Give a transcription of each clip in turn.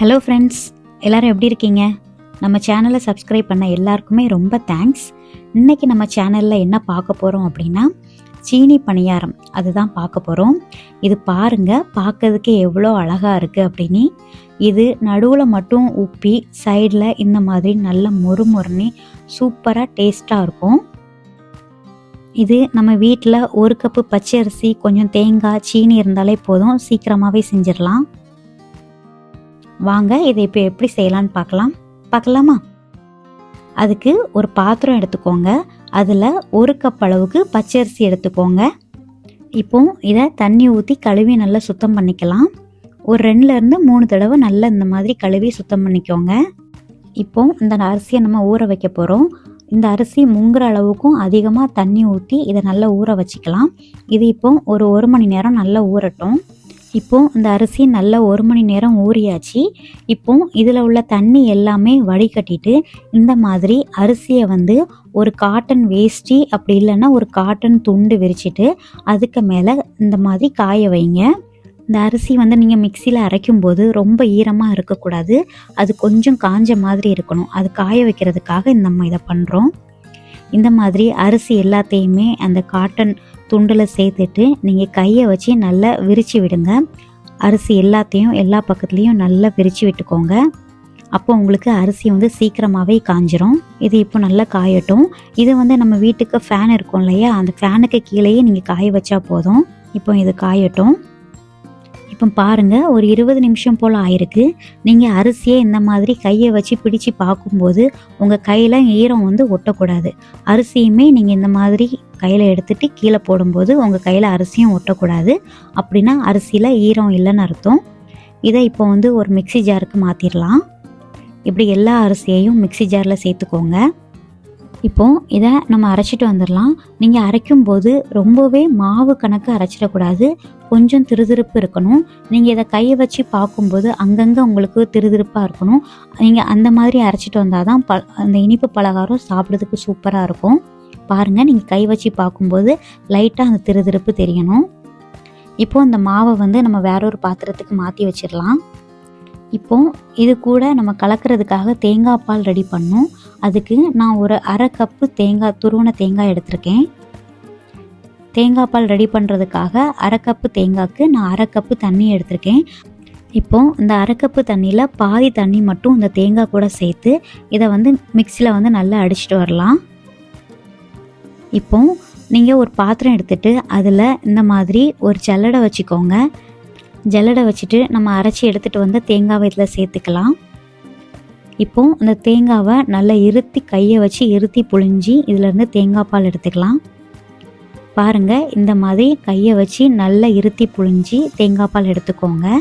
Hello friends எல்லோரும் எப்படி இருக்கீங்க? நம்ம சேனலை சப்ஸ்கிரைப் பண்ண எல்லாருக்குமே ரொம்ப தேங்க்ஸ் இன்றைக்கி நம்ம சேனலில் என்ன பார்க்க போகிறோம் அப்படின்னா சீனி பணியாரம். அதுதான் பார்க்க போகிறோம் இது பாருங்கள் பார்க்கறதுக்கே எவ்வளோ அழகாக இருக்குது அப்படின்னு. இது நடுவில் மட்டும் உப்பி சைடில் இந்த மாதிரி நல்ல மொறுமொறுன்னு சூப்பராக டேஸ்ட்டாக இருக்கும். இது நம்ம வீட்டில் ஒரு கப்பு பச்சரிசி கொஞ்சம் தேங்காய் சீனி இருந்தாலே போதும். சீக்கிரமாகவே செஞ்சிடலாம். வாங்க இதை இப்போ எப்படி செய்யலான்னு பார்க்கலாம். பார்க்கலாமா? அதுக்கு ஒரு பாத்திரம் எடுத்துக்கோங்க. அதில் ஒரு கப் அளவுக்கு பச்சரிசி எடுத்துக்கோங்க. இப்போ இதை தண்ணி ஊற்றி கழுவி நல்லா சுத்தம் பண்ணிக்கலாம். ஒரு ரெண்டுலேருந்து மூணு தடவை நல்லா இந்த மாதிரி கழுவி சுத்தம் பண்ணிக்கோங்க. இப்போ இந்த அரிசியை நம்ம ஊற வைக்க போகிறோம் இந்த அரிசி முங்குற அளவுக்கும் அதிகமாக தண்ணி ஊற்றி இதை நல்லா ஊற வச்சுக்கலாம். இது இப்போ ஒரு ஒரு மணி நேரம் நல்லா ஊறட்டும். இப்போ இந்த அரிசி நல்லா ஒரு மணி நேரம் ஊறியாச்சு. இப்போ இதில் உள்ள தண்ணி எல்லாமே வடிகட்டிட்டு இந்த மாதிரி அரிசியை வந்து ஒரு காட்டன் வேஷ்டி அப்படி இல்லைன்னா ஒரு காட்டன் துண்டு விரிச்சிட்டு அதுக்கு மேலே இந்த மாதிரி காய வைங்க. இந்த அரிசி வந்து நீங்கள் மிக்சியில் அரைக்கும் போது ரொம்ப ஈரமாக இருக்கக்கூடாது. அது கொஞ்சம் காஞ்ச மாதிரி இருக்கணும். அது காய வைக்கிறதுக்காக நம்ம இதை பண்ணுறோம் இந்த மாதிரி அரிசி எல்லாத்தையுமே அந்த காட்டன் துண்டில் சேர்த்துட்டு நீங்கள் கையை வச்சு நல்லா விரித்து விடுங்க. அரிசி எல்லாத்தையும் எல்லா பக்கத்துலேயும் நல்லா விரித்து விட்டுக்கோங்க. அப்போ உங்களுக்கு அரிசி வந்து சீக்கிரமாகவே காஞ்சிரும். இது இப்போ நல்லா காயட்டும். இது வந்து நம்ம வீட்டுக்கு ஃபேன் இருக்கும் இல்லையா? அந்த ஃபேனுக்கு கீழேயே நீங்கள் காய வச்சா போதும். இப்போ இது காயட்டும். இப்போ பாருங்கள் ஒரு இருபது நிமிஷம் போல் ஆயிருக்கு. நீங்கள் அரிசியை இந்த மாதிரி கையை வச்சு பிடிச்சு பார்க்கும்போது உங்கள் கையில் ஈரம் வந்து ஒட்டக்கூடாது. அரிசியுமே நீங்கள் இந்த மாதிரி கையில் எடுத்துகிட்டு கீழே போடும்போது உங்கள் கையில் அரிசியும் ஒட்டக்கூடாது. அப்படின்னா அரிசியில் ஈரம் இல்லைன்னு அர்த்தம். இதை இப்போ வந்து ஒரு மிக்ஸி ஜாருக்கு மாற்றிடலாம் இப்படி எல்லா அரிசியையும் மிக்ஸி ஜாரில் சேர்த்துக்கோங்க. இப்போது இதை நம்ம அரைச்சிட்டு வந்துடலாம் நீங்கள் அரைக்கும் போது ரொம்பவே மாவு கணக்கு அரைச்சிடக்கூடாது. கொஞ்சம் திருதிருப்பு இருக்கணும். நீங்கள் இதை கையை வச்சு பார்க்கும்போது அங்கங்கே உங்களுக்கு திருதிருப்பாக இருக்கணும். நீங்கள் அந்த மாதிரி அரைச்சிட்டு வந்தால் தான் ப அந்த இனிப்பு பலகாரம் சாப்பிட்றதுக்கு சூப்பராக இருக்கும். பாருங்கள் நீங்கள் கை வச்சு பார்க்கும்போது லைட்டாக அந்த திருதிருப்பு தெரியணும். இப்போது அந்த மாவை வந்து நம்ம வேற ஒரு பாத்திரத்துக்கு மாற்றி வச்சிடலாம் இப்போ இது கூட நம்ம கலக்கிறதுக்காக தேங்காய் பால் ரெடி பண்ணோம். அதுக்கு நான் ஒரு அரை கப்பு தேங்காய் துருவன தேங்காய் எடுத்திருக்கேன். தேங்காய் பால் ரெடி பண்ணுறதுக்காக அரை கப்பு தேங்காய்க்கு நான் அரை கப்பு தண்ணி எடுத்திருக்கேன். இப்போ இந்த அரை கப்பு தண்ணியில் பாதி தண்ணி மட்டும் இந்த தேங்காய் கூட சேர்த்து இதை வந்து மிக்சியில் வந்து நல்லா அடிச்சிட்டு வரலாம். இப்போ நீங்கள் ஒரு பாத்திரம் எடுத்துகிட்டு அதில் இந்த மாதிரி ஒரு சல்லடை வச்சுக்கோங்க. ஜல்லடை வச்சுட்டு நம்ம அரைச்சி எடுத்துகிட்டு வந்து தேங்காவை இதில் சேர்த்துக்கலாம். இப்போ இந்த தேங்காவை நல்லா இருத்தி கையை வச்சு இருத்தி புழிஞ்சி இதிலேருந்து தேங்காய் பால் எடுத்துக்கலாம். பாருங்கள் இந்த மாதிரி கையை வச்சு நல்லா இருத்தி புழிஞ்சி தேங்காய் பால் எடுத்துக்கோங்க.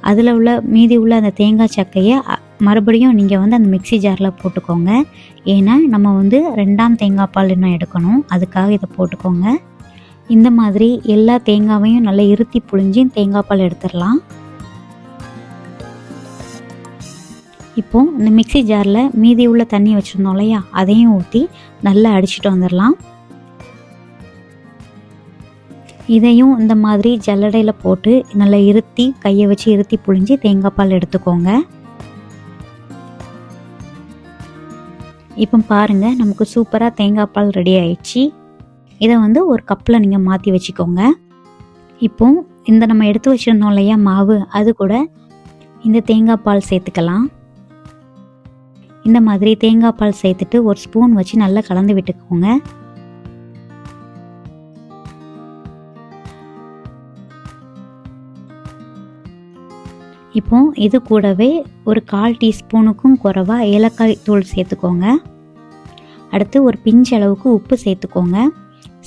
அதில் உள்ள மீதி உள்ள அந்த தேங்காய் சக்கையை அ- மறுபடியும் நீங்கள் வந்து அந்த மிக்ஸி ஜாரில் போட்டுக்கோங்க. ஏன்னா நம்ம வந்து ரெண்டாம் தேங்காய் பால் இன்னும் எடுக்கணும். அதுக்காக இதை போட்டுக்கோங்க. இந்த மாதிரி எல்லா தேங்காவையும் நல்லா இருத்தி புழிஞ்சி தேங்காய் பால் எடுத்துடலாம். இப்போது இந்த மிக்ஸி ஜாரில் மீதி உள்ள தண்ணி வச்சுருந்தோம் இல்லையா? அதையும் ஊற்றி நல்லா அடிச்சிட்டு வந்துடலாம். இதையும் இந்த மாதிரி ஜல்லடையில் போட்டு நல்லா இருத்தி கையை வச்சு இருத்தி புழிஞ்சு தேங்காய் பால் எடுத்துக்கோங்க. இப்போ பாருங்க நமக்கு சூப்பராக தேங்காய் பால் ரெடி ஆயிடுச்சு. இதை வந்து ஒரு கப்பில் நீங்கள் மாற்றி வச்சுக்கோங்க. இப்போ இந்த நம்ம எடுத்து வச்சுருந்தோம் இல்லையா மாவு அது கூட இந்த தேங்காய் பால் சேர்த்துக்கலாம். இந்த மாதிரி தேங்காய் பால் சேர்த்துட்டு ஒரு ஸ்பூன் வச்சு நல்லா கலந்து விட்டுக்கோங்க. இப்போ இது கூடவே ஒரு கால் டீஸ்பூனுக்கும் குறைவா ஏலக்காய் தூள் சேர்த்துக்கோங்க. அடுத்து ஒரு பிஞ்ச் அளவுக்கு உப்பு சேர்த்துக்கோங்க.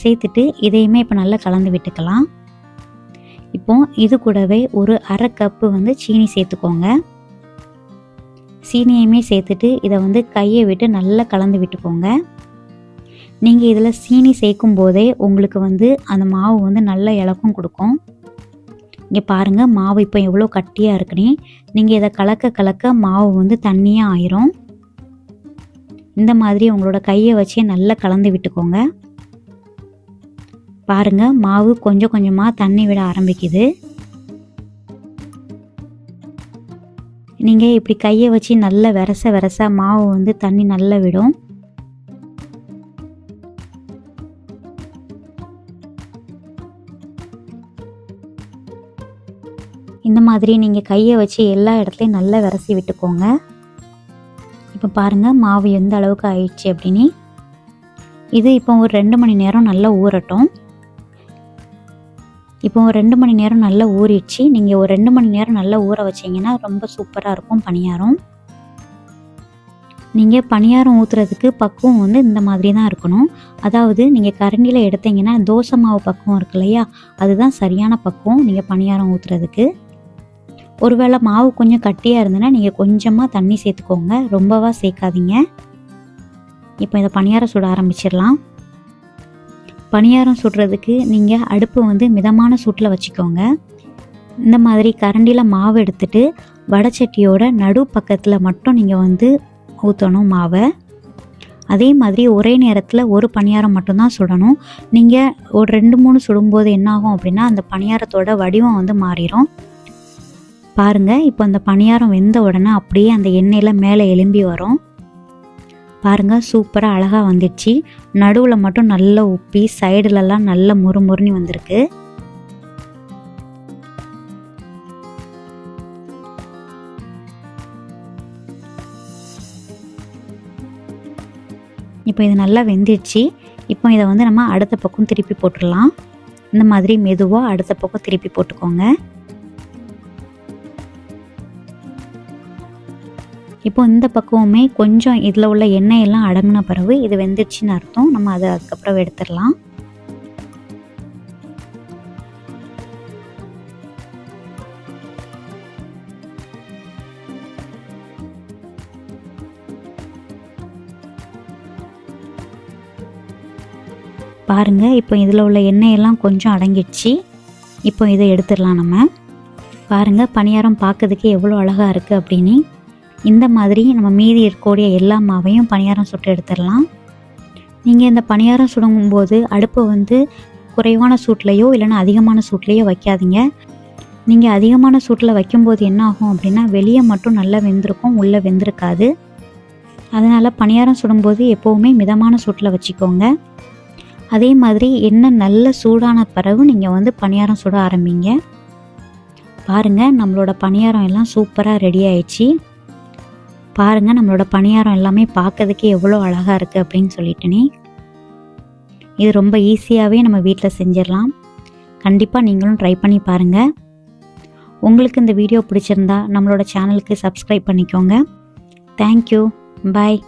சேர்த்துட்டு இதையுமே இப்போ நல்லா கலந்து விட்டுக்கலாம். இப்போ இது கூடவே ஒரு அரை கப்பு வந்து சீனி சேர்த்துக்கோங்க. சீனியையுமே சேர்த்துட்டு இதை வந்து கையை விட்டு நல்லா கலந்து விட்டுக்கோங்க. நீங்கள் இதில் சீனி சேர்க்கும் போதே உங்களுக்கு வந்து அந்த மாவு வந்து நல்ல இலக்கம் கொடுக்கும். இங்கே பாருங்கள் மாவு இப்போ எவ்வளோ கட்டியாக இருக்குன்னு நீங்கள் இதை கலக்க கலக்க மாவு வந்து தண்ணியாக ஆயிரும். இந்த மாதிரி உங்களோட கையை வச்சே நல்லா கலந்து விட்டுக்கோங்க. பாருங்கள் மாவு கொஞ்சம் கொஞ்சமாக தண்ணி விட ஆரம்பிக்குது. நீங்கள் இப்படி கையை வச்சு நல்லா விரச வெரச மாவு வந்து தண்ணி நல்லா விடும். இந்த மாதிரி நீங்கள் கையை வச்சு எல்லா இடத்துலையும் நல்லா விரசி விட்டுக்கோங்க. இப்போ பாருங்கள் மாவு எந்த அளவுக்கு ஆயிடுச்சு அப்படின்னு. இது இப்போ ஒரு ரெண்டு மணி நேரம் நல்லா ஊறட்டும். இப்போ ஒரு ரெண்டு மணி நேரம் நல்லா ஊறிடுச்சு. நீங்கள் ஒரு ரெண்டு மணி நேரம் நல்லா ஊற வச்சீங்கன்னா ரொம்ப சூப்பராக இருக்கும் பணியாரம். நீங்கள் பணியாரம் ஊற்றுறதுக்கு பக்குவம் வந்து இந்த மாதிரி தான் இருக்கணும். அதாவது நீங்கள் கரண்டியில் எடுத்தீங்கன்னா தோசை மாவு பக்குவம் இருக்கு இல்லையா? அதுதான் சரியான பக்குவம் நீங்கள் பணியாரம் ஊற்றுறதுக்கு ஒருவேளை மாவு கொஞ்சம் கட்டியாக இருந்ததுன்னா நீங்கள் கொஞ்சமாக தண்ணி சேர்த்துக்கோங்க. ரொம்பவா சேர்க்காதீங்க. இப்போ இதை பணியாரம் சுட ஆரம்பிச்சிடலாம். பணியாரம் சுடுறதுக்கு நீங்கள் அடுப்பு வந்து மிதமான சூட்டில் வச்சுக்கோங்க. இந்த மாதிரி கரண்டியில் மாவு எடுத்துட்டு வடச்சட்டியோட நடு பக்கத்தில் மட்டும் நீங்கள் வந்து ஊற்றணும் மாவை. அதே மாதிரி ஒரே நேரத்தில் ஒரு பணியாரம் மட்டும்தான் சுடணும். நீங்கள் ஒரு ரெண்டு மூணு சுடும்போது என்னாகும் அப்படின்னா அந்த பணியாரத்தோட வடிவம் வந்து மாறிடும் பாருங்கள் இப்போ அந்த பணியாரம் வெந்த உடனே அப்படியே அந்த எண்ணெயில் மேலே எலும்பி வரும். பாருங்கள் சூப்பராக அழகாக வந்துடுச்சு. நடுவில் மட்டும் நல்லா உப்பி சைடுலலாம் நல்ல முறுமுறுன்னு வந்திருக்கு. இப்போ இது நல்லா வெந்துடுச்சு. இப்போ இதை வந்து நம்ம அடுத்த பக்கம் திருப்பி போட்டுடலாம். இந்த மாதிரி மெதுவாக அடுத்த பக்கம் திருப்பி போட்டுக்கோங்க. இப்போ இந்த பக்குவமே கொஞ்சம் இதில் உள்ள எண்ணெய் எல்லாம் அடங்கின பிறகு இது வெந்துருச்சுன்னு அர்த்தம். நம்ம அதை அதுக்கப்புறம் எடுத்துடலாம். பாருங்க இப்போ இதில் உள்ள எண்ணெய் எல்லாம் கொஞ்சம் அடங்கிடுச்சு. இப்போ இதை எடுத்துடலாம் நம்ம. பாருங்க பணியாரம் பார்க்கறதுக்கு எவ்வளோ அழகாக இருக்குது அப்படின்னு. இந்த மாதிரி நம்ம மீதி இருக்கக்கூடிய எல்லா மாவையும் பணியாரம் சுட்டு எடுத்துடலாம். நீங்கள் இந்த பணியாரம் சுடுங்கும்போது அடுப்பை வந்து குறைவான சூட்லேயோ இல்லைன்னா அதிகமான சூட்லேயோ வைக்காதீங்க. நீங்கள் அதிகமான சூட்டில் வைக்கும்போது என்ன ஆகும் அப்படின்னா வெளியே மட்டும் நல்லா வெந்திருக்கும் உள்ளே வெந்திருக்காது. அதனால் பணியாரம் சுடும்போது எப்போவுமே மிதமான சூட்டில் வச்சுக்கோங்க. அதே மாதிரி என்ன நல்ல சூடான பிறகு நீங்கள் வந்து பணியாரம் சுட ஆரம்பிங்க. பாருங்கள் நம்மளோட பணியாரம் எல்லாம் சூப்பராக ரெடி ஆயிடுச்சு. பாருங்கள் நம்மளோட பணியாரம் எல்லாமே பார்க்கறதுக்கே எவ்வளோ அழகாக இருக்குது அப்படின்னு சொல்லிட்டுனே. இது ரொம்ப ஈஸியாகவே நம்ம வீட்டில் செஞ்சிடலாம். கண்டிப்பாக நீங்களும் ட்ரை பண்ணி பாருங்கள் உங்களுக்கு இந்த வீடியோ பிடிச்சிருந்தா நம்மளோட சேனலுக்கு சப்ஸ்கிரைப் பண்ணிக்கோங்க. Thank you bye